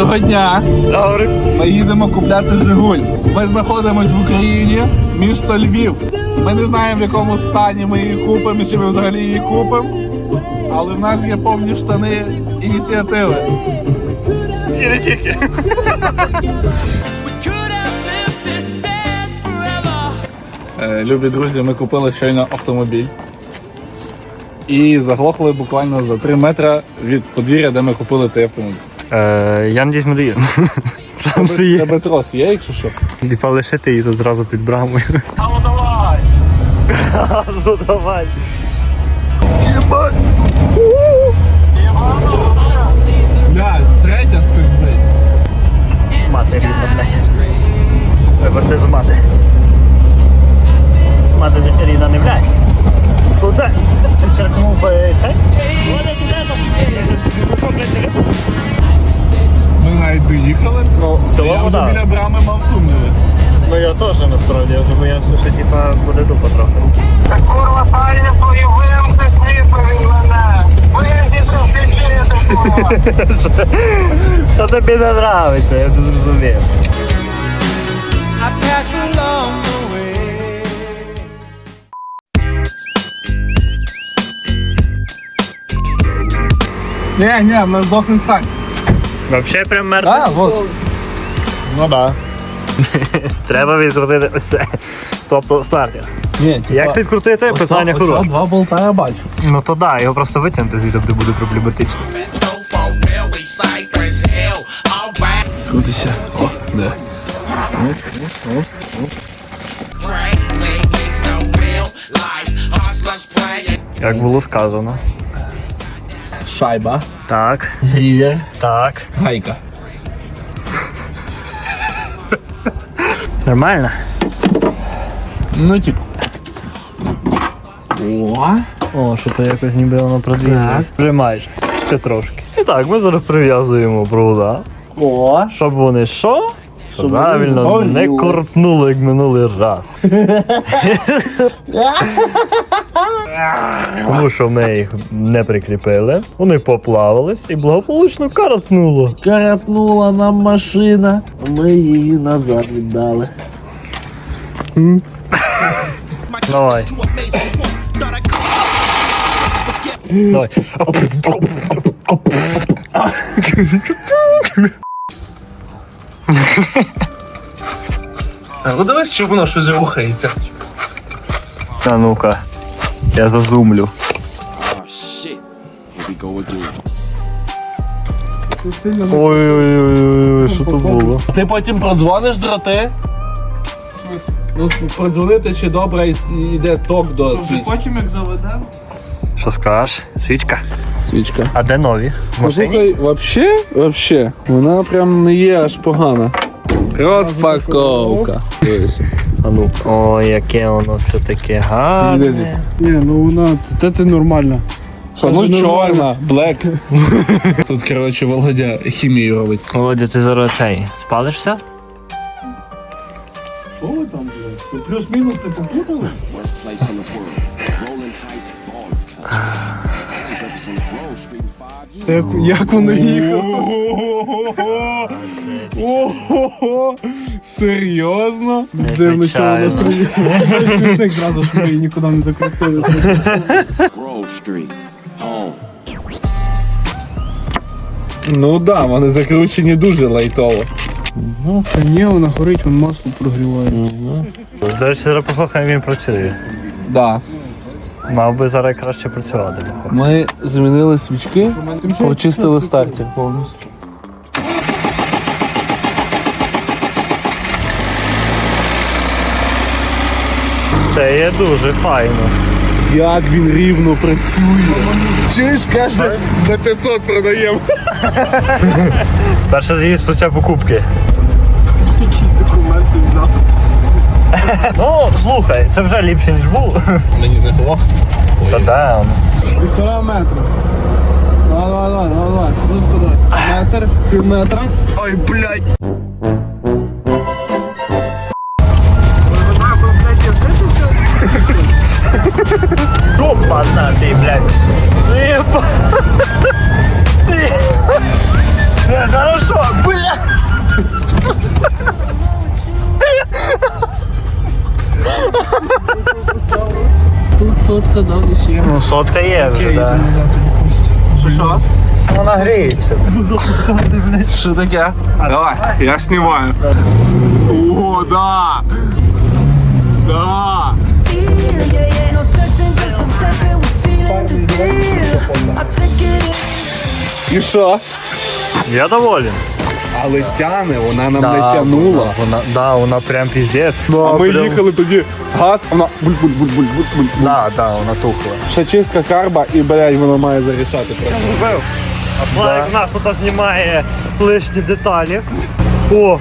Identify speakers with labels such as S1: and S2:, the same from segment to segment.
S1: Доброго дня! Ми їдемо купляти Жигуль. Ми знаходимося в Україні, місто Львів. Ми не знаємо, в якому стані ми її купимо, чи ми взагалі її купимо. Але в нас є повні штани ініціативи.
S2: І не тільки.
S1: Е, Любі друзі, ми купили щойно автомобіль. І заглохли буквально за 3 метри від подвір'я, де ми купили цей автомобіль.
S2: Е, я надіюсь, ми доїдемо. Там
S1: все
S2: є.
S1: Тебе трос є, якщо що?
S2: І полишити її зразу під брамою.
S1: Алло, давай!
S2: Газу давай. Тобі не нравиться, я не зрозумів.
S1: Ні, в нас здохне стань.
S2: Вообще прям мертвий.
S1: А, вот. Ну да.
S2: Треба відкрутити ось це. Тобто стартер.
S1: Ні,
S2: Як це відкрутити? Питання
S1: хороше. Два болта я бачу.
S2: Ну то да, його просто витягнути звідти буде проблематично.
S1: Крутися. О, де.
S2: Як було сказано.
S1: Шайба.
S2: Так,
S1: Грівер.
S2: так.
S1: Гайка.
S2: Нормально?
S1: Ну, типу. О,
S2: О, що то якось ніби воно продвинулось. Вже майже. Ще трошки. І так, ми зараз прив'язуємо провода.
S1: О.
S2: Щоб вони що?
S1: Щоб вони
S2: Правильно,
S1: згоріли.
S2: не корпнули, як минулий раз. Тому що ми їх не прикріпили, вони поплавились і благополучно каратнуло.
S1: Каратнула нам машина, ми її назад віддали.
S2: Давай. Давай.
S1: Ну дивись, чи воно щось рухається.
S2: А ну-ка. Я зазумлю. Ой-ой-ой, що то було?
S1: Ти потім продзвониш дроти? Ну, продзвонити, чи добре йде ток до свічки.
S3: Потім як заведемо.
S2: Що скажеш? Свічка.
S1: Свічка.
S2: А де нові?
S1: Слухай, вообще, вообще, вона прям не є аж погана. Розпаковка. Дивися.
S2: А ну. Ой, яке воно все таке гарне.
S3: Ні, ну вона те ти нормальна.
S1: Ну чорна, блек. Тут, коротше, Володя хімію робить.
S2: Володя, ти зараз цей спалишся?
S3: Що ви там, блядь? Плюс-мінус не попутали? Це як, як воно їхало? Ого! Серйозно? Дивно, що воно
S2: Звичайно.
S3: приїхало. Світник зразу ж ми нікуди не закрутили.
S1: Ну да, вони закручені дуже лайтово.
S3: Ну, та ні, вона горить, вон масло прогріває.
S2: До речі, зараз послухаємо, він працює.
S1: Да.
S2: Мав би зараз краще працювати.
S1: Ми замінили свічки, почистили стартер повністю.
S2: Це є дуже файно.
S1: Як він рівно працює. Чуєш, каже, за 500 продаємо.
S2: Перше з'їзд спустя покупки.
S3: Документи взяв.
S2: Ну, слухай, це вже ліпше, ніж було.
S1: Мені не плохо.
S2: Та да.
S3: Півтора метра. Давай, давай, давай, давай, Ну, Метр, півметра.
S1: Ой, блядь.
S3: Сотка є
S2: вже,
S3: Окей,
S2: да.
S3: ну, да, тоді пусть. Що що?
S2: Вона гріється.
S1: Що таке? Давай, я знімаю. О, да! Да!
S4: Yeah, yeah, yeah, no stressing, just some sensing, we're sealing the deal. I take it in.
S1: І що?
S2: Я доволен.
S1: Але тяне, вона нам не тянула.
S2: Вона, да, вона прям піздець.
S1: А ми їхали тоді, газ, вона буль-буль-буль-буль-буль.
S2: Да, да, вона тухла.
S1: Ще чистка карба і, блядь, воно має зарішати просто.
S2: А Славик у нас тут знімає лишні деталі. О!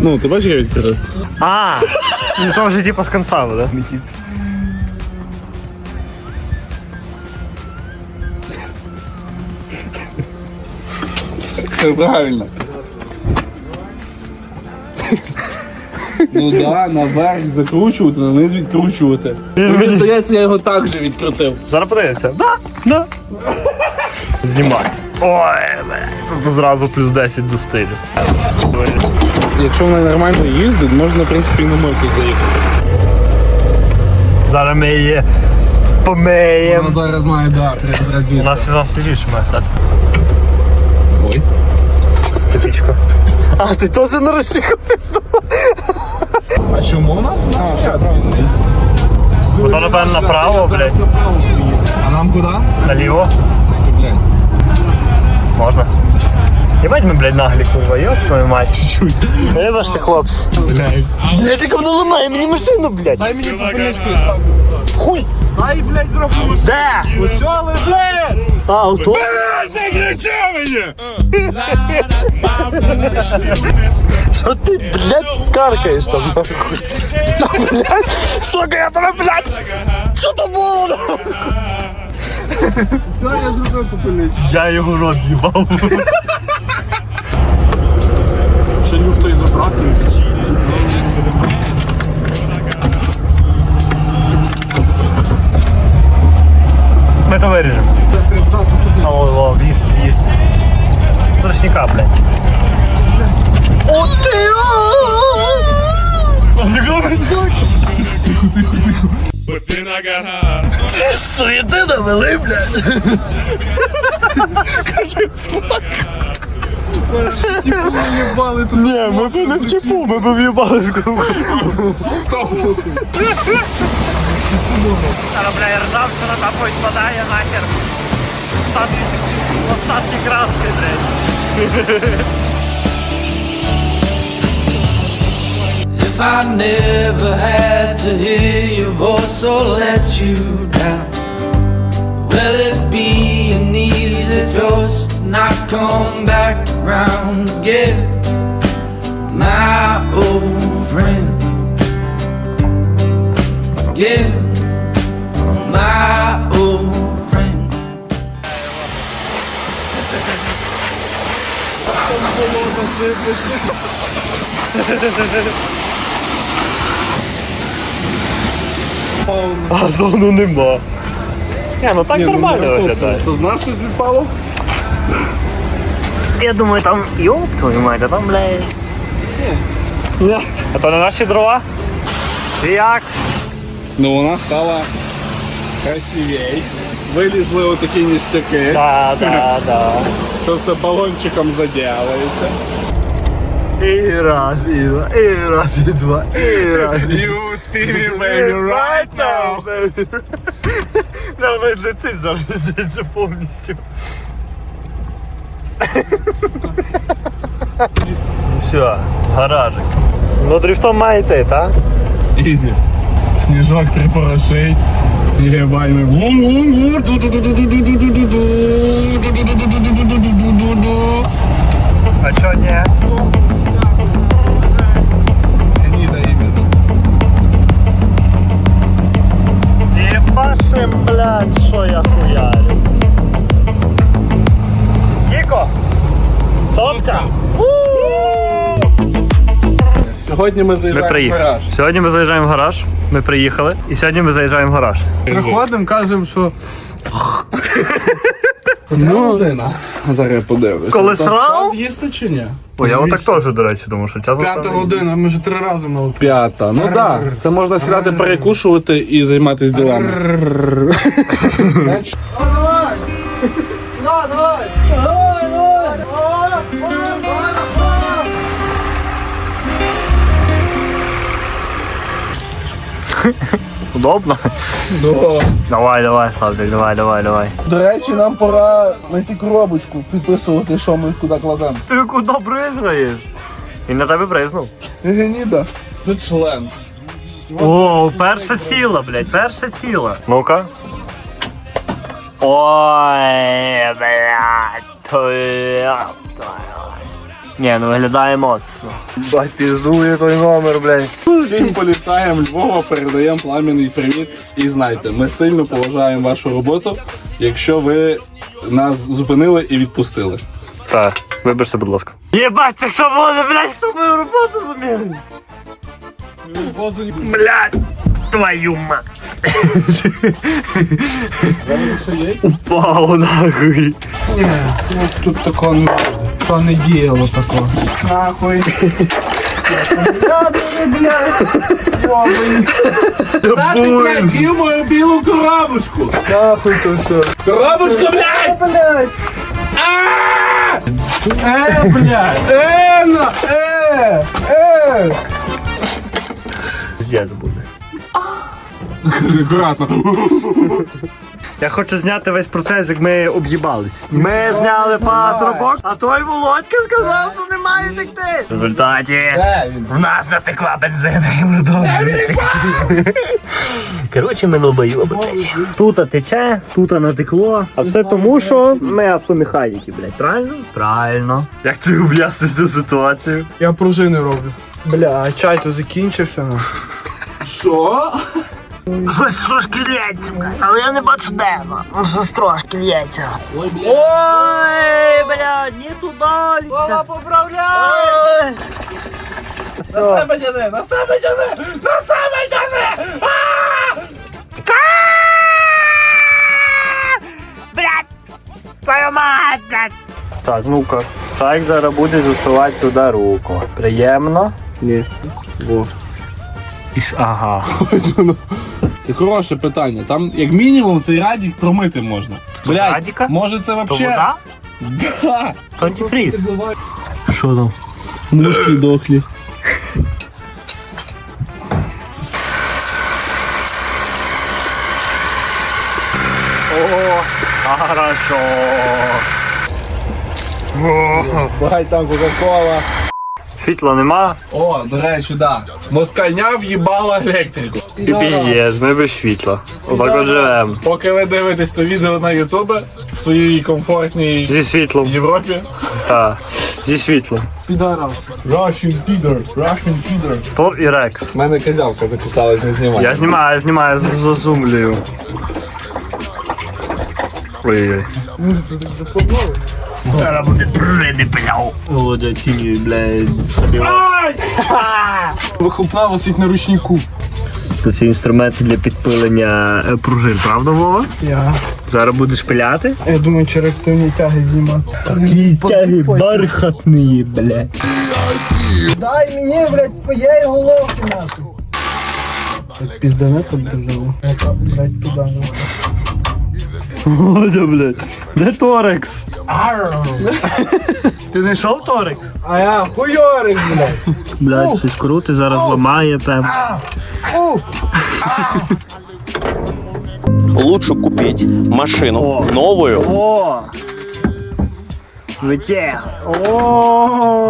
S1: Ну, ти бачиш, я відкрив?
S2: А! Ну це вже типу з конца, да?
S1: Все правильно. Ну да, наверх закручувати, на низ відкручувати. Мені здається, я його так же відкрутив.
S2: Зараз подивимося. Да, да. Знімай. Ой, бля, тут зразу плюс 10 до стилю.
S1: Якщо вона нормально їздить, можна, в принципі, і на мойку заїхати.
S2: Зараз ми її помиємо.
S1: зараз має, да,
S2: У нас у нас свіжіше метод.
S1: Ой.
S2: Типічко. А, ти теж на розчіку
S1: А чому у нас? А, зараз.
S2: То, напевно, направо, блядь.
S1: А нам куди?
S2: Наліво.
S1: Ти, блядь.
S2: Можна. Єбать ми, блядь, наглі, курва, йоп твою мать. Чуть-чуть. Не бачиш ти, хлопці.
S1: Блядь.
S2: Блядь, як воно ламає мені машину, блядь. Дай мені попелечку. Хуй.
S3: Ай, блядь, зроблю.
S2: Де?
S3: Все, лежи!
S2: А, ото?
S1: Не кричи мені!
S2: Що ти, блядь, каркаєш там. Та, блядь, сука, я тебе, блядь, що то було.
S3: Все, я зробив попелечку.
S2: Я його рот їбав.
S3: Ще люфто і забрати.
S2: Ми то виріжемо. О, о, вість, вість. Точніка, блядь. О, ти!
S5: But then I got high.
S2: Це суєти навели, блядь.
S3: Їбали тут.
S2: Ні, ми б не в чепу, ми б в'їбали з кругу. Зараз, бля, ржавчина там хоч падає нахер. Остатки, остатки краски, блядь.
S6: If I never had to hear your voice or let you down, will it be an easy choice to not come back around again, my old friend? Again,
S2: А зону нема. Ні, ну так нормально виглядає.
S1: Ти знаєш, що відпало?
S2: Я думаю, там йоп твою мать, а там, блядь. А то не наші дрова? Як?
S1: Ну вона стала красивей. Вилізли отакі ніштяки.
S2: Да, да, да.
S1: Це все балончиком заділається.
S2: І раз, і два, і раз, і два, і раз.
S1: You speaking baby right now.
S2: Нам летить зараз здається повністю. Все, гаражик. Ну дрифтом має йти, так?
S1: Ізі. Сніжок припорошить. Єбай ми.
S2: А
S1: Сьогодні ми
S2: Ми
S1: заїжджаємо в
S2: приїхали.
S1: гараж.
S2: Сьогодні ми заїжджаємо в гараж. Ми приїхали. І сьогодні ми заїжджаємо в гараж.
S3: Приходимо, кажемо, що
S1: Ну, година. Зараз я подивлюсь.
S2: Срав?
S1: Час їсти чи ні?
S2: О, я отак теж, до речі, думав, що час.
S3: П'ята година, ми вже три рази мали.
S1: П'ята. Ну так. Це можна сідати перекушувати і займатися ділами.
S2: Удобно? Давай, давай, Славик, давай, давай, давай.
S1: До речі, нам пора знайти коробочку, підписувати, що ми куди кладемо.
S2: Ти куди признаєш? Він на тебе признав.
S1: Геніда. Це член.
S2: О, перша ціла, блядь, перша ціла. Ну-ка. Ой, блядь, твоя. Ні, ну виглядає моцно. Бать, піздує той номер, блядь.
S1: Всім поліцаям Львова передаємо пламенний привіт. І знайте, ми сильно поважаємо вашу роботу, якщо ви нас зупинили і відпустили.
S2: Так, вибачте, будь ласка. Єбать, це що буде, блядь, хто мою роботу замінить? Блядь, твою мать. Упало нахуй.
S3: Тут такого не буде. То не діяло такого. Нахуй.
S1: Блядь, мою білу коробочку!
S3: Нахуй то все.
S1: Коробочка, блядь!
S3: Блядь. Е, блядь. Е, на, е, е.
S2: Піздець буде.
S1: Акуратно.
S2: Я хочу зняти весь процес, як ми об'їбались. Ми зняли патрубок, а той Володька сказав, що немає текти. В результаті в нас натекла бензина і продовжує текти. Коротше, ми набою, Тут тече, тут натекло. А все тому, що ми автомеханіки, блядь. Правильно? Правильно. Як ти об'ясниш цю ситуацію?
S3: Я пружини роблю. Бля, чай то закінчився. ну.
S1: Що?
S7: Щось трошки лється, але я не бачу де. Ну, щось трошки лється.
S2: Ой, блядь, не туди. Вова, поправляй!
S1: На себе тяни, на себе тяни! На себе тяни!
S7: Твою мать, блядь!
S2: Так, ну-ка. Так зараз буде засувати туди руку. Приємно?
S1: Ні. Во.
S2: Іш, ага.
S1: Це хороше питання. Там, як мінімум, цей радік промити можна. Блядь,
S2: радіка?
S1: може це
S2: То
S1: вообще...
S2: вода?
S1: Да.
S2: То антифріз. Що там?
S1: Мушки дохлі.
S2: О, хорошо.
S1: Багай там Кока-Кола.
S2: Світла нема.
S1: О, до речі, да. Москальня в'їбала електрику.
S2: І піздець, ми без світла. Отак от живемо.
S1: Поки ви дивитесь то відео на Ютубе в своїй комфортній
S2: Зі світлом.
S1: Європі.
S2: Так. Зі світлом.
S3: Підарав.
S1: Russian Peter, Russian Peter.
S2: То і Рекс.
S1: У мене козявка записалась, не знімати.
S2: Я знімаю, я знімаю, з- зазумлюю. Ой-ой. Зараз буде пружини пиляв. Володя оцінює, блядь, собі.
S3: Вихлопна висить на ручнику.
S2: Тут ці інструменти для підпилення е, пружин, правда, Вова?
S3: Я.
S2: Зараз будеш пиляти?
S3: Я думаю, чи реактивні тяги знімати.
S2: Тяги бархатні, блядь.
S3: Дай мені, блядь, моєї головки нахуй. Піздане тут держало. Яка, блядь, туди нахуй.
S2: Володя, блядь. Де Торекс? Ти не йшов Торекс?
S3: А я хуйорик, блядь.
S2: Блядь, щось круте, зараз ламає, певно.
S8: лучше купить машину
S2: О.
S8: новую,
S2: О! Витяг. О,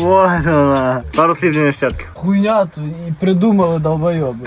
S2: вот вона. Пару слів для університетки.
S3: Хуйня тут і придумали долбойоби.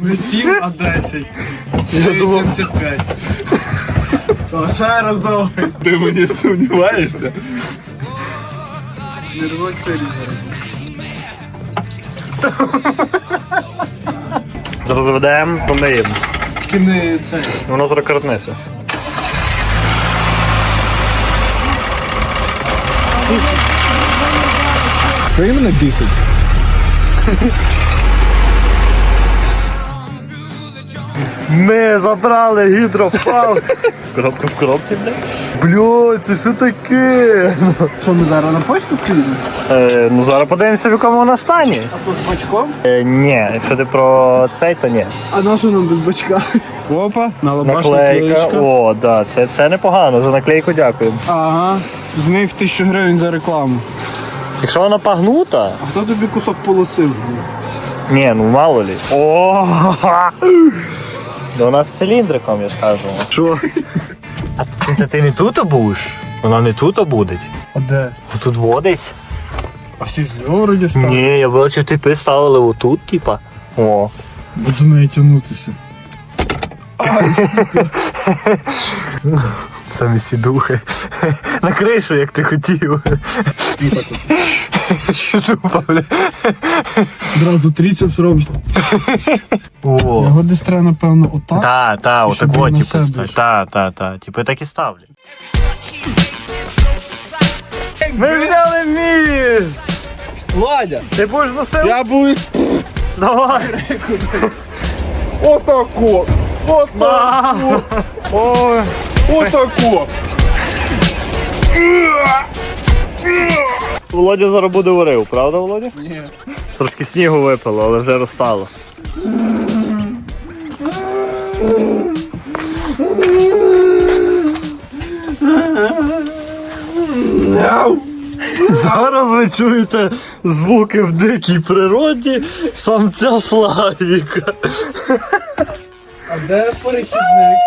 S3: Не 7, а 10.
S2: Я думав,
S3: 75. О, ще раз давай.
S1: Ти мені сумніваєшся?
S3: Не рвать сирі зараз.
S2: зараз ведемо, помиємо.
S3: Тільки не це.
S2: Воно зараз картнеться.
S1: Що мене бісить?
S2: Ми забрали гідрофал. Коробка в коробці, бля. Бля, це що таке?
S3: Що ми зараз на почту приїдемо?
S2: Е, ну зараз подивимося, в якому вона стані.
S3: А то з бачком?
S2: Е, ні, якщо ти про цей, то ні.
S3: А на що нам без бачка? Опа, на
S2: Наклейка. О, да, це, це непогано. За наклейку дякуємо.
S3: Ага, з них тисячу гривень за рекламу.
S2: Якщо вона пагнута,
S3: А хто тобі кусок полосив?
S2: Ні, ну мало лі. О! Да у нас з циліндриком, я ж кажу.
S3: Що?
S2: А ти, ти, ти не тут будеш? Вона не тут буде.
S3: А де?
S2: Тут водить.
S3: А всі з нього вроді стали?
S2: Ні, я бачив, типи ставили отут, типа. О.
S3: Буду неї тягнутися.
S2: Самі сідухи. На кришу, як ти хотів. Тупо, бля.
S3: Зразу робиш.
S2: О.
S3: Його десь треба, напевно, отак.
S2: Та, та,
S3: щоб
S2: отако,
S3: на
S2: типу,
S3: себе
S2: ста-
S3: ж.
S2: та, та, та. Типу, так і ставлять. Ми взяли міст!
S1: Владя,
S2: Ти будеш носив?
S1: я був
S2: Давай!
S1: отако. Отако. Отако.
S2: Володя зараз буде варив, правда, Володя? Ні. Трошки снігу випало, але вже розстало. Зараз ви чуєте звуки в дикій природі самця Славіка.
S3: А де перехідник?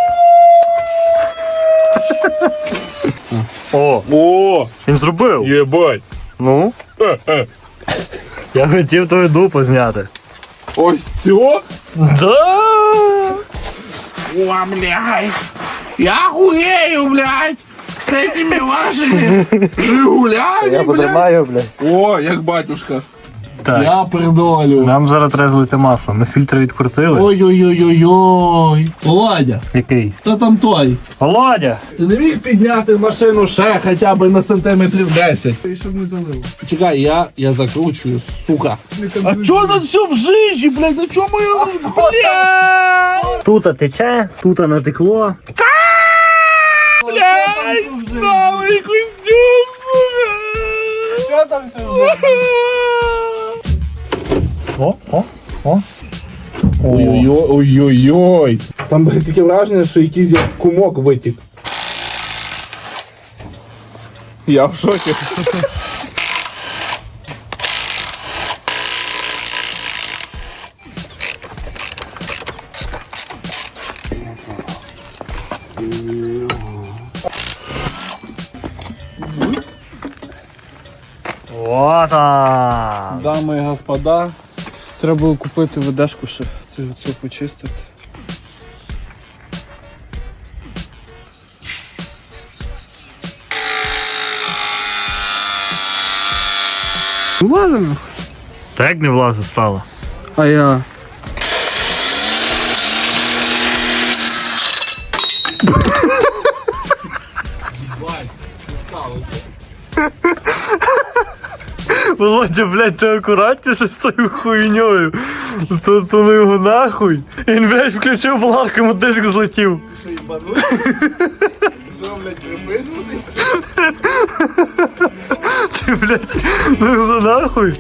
S2: О,
S1: О,
S2: він зробив.
S1: єбать.
S2: Ну? Я хотів твою дупу зняти.
S1: Ось цього?
S2: Да!
S6: О, блядь. Я хуею, блядь. С этими вашими Жигулями, блядь.
S2: блядь.
S1: О, як батюшка.
S2: Так.
S1: Я придолю.
S2: Нам зараз треба злити масло. Ми фільтр відкрутили.
S1: Ой-ой-ой-ой-ой. Володя,
S2: Який?
S1: хто там той?
S2: Володя!
S1: Ти не міг підняти машину ще хоча б на сантиметрів 10.
S3: І щоб не залило.
S1: Чекай, я, я закручую, сука. А чого тут все в жижі, блядь? На чому я... Блядь!
S2: Тут тече, тут натекло.
S1: Блядь! Новий костюм, сука!
S3: Що там все?
S2: О, о, о.
S1: Ой-ой-ой, ой-ой-ой. Там блядь, таке враження, що якийсь як кумок витік. Я в шокі.
S2: Вот а.
S1: Дами і господа.
S3: Треба було купити ведешку. Цю, цю почистити. Влазимо.
S2: Так не влазу стало.
S3: А я.
S2: Володя, блядь, ти акуратніше з цією хуйньою. То, то ну його нахуй. Він, блядь, включив болгарку, йому диск злетів.
S1: Що, блядь, припизнутись?
S2: Ти, блядь, ну його нахуй.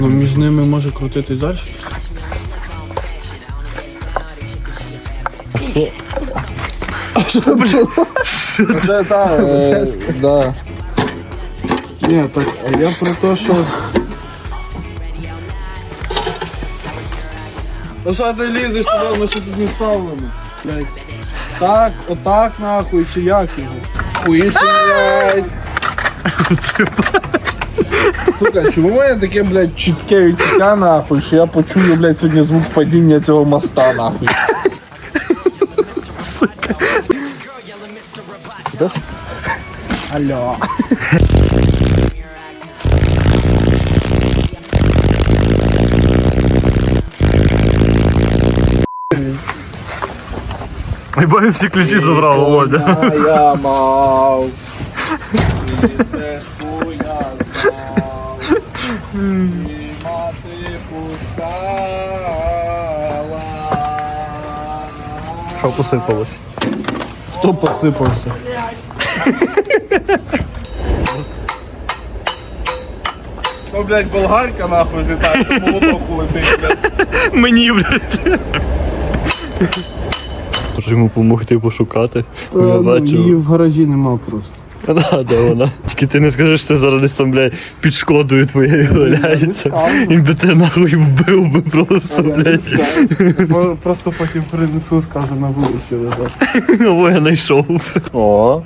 S3: Ну, між ними може крутитись далі.
S1: Це та, е, да. Ні, так, а я про те, що. Ну що ти лізеш туди, ми що тут не? Блядь. Так, отак нахуй, чи як його? Хуїшся, блядь. Сука, чому в мене таке, блядь, чітке відчуття нахуй, що я почую, блядь, сьогодні звук падіння цього моста нахуй. Алло.
S2: Ой, бо всі ключі забрав, Володя.
S1: Я мав. Містечку я знав. І мати пускала.
S2: Що посипалось?
S1: Хто посипався? То, блядь, болгарка нахуй злітає, то молоток улетить, блядь.
S2: Мені, блядь. Може йому допомогти пошукати. Я
S1: Її в гаражі нема просто.
S2: Да, да, вона? Тільки ти не скажеш, що ти зараз десь там, блядь, під шкодою твоєю валяється. Він би тебе нахуй вбив би просто, блядь.
S1: Просто потім принесу, скажу на вулиці лежать.
S2: О, я знайшов. О.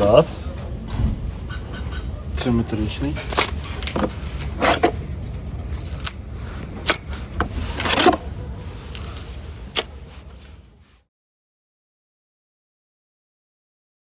S2: Раз.
S1: Симетричний.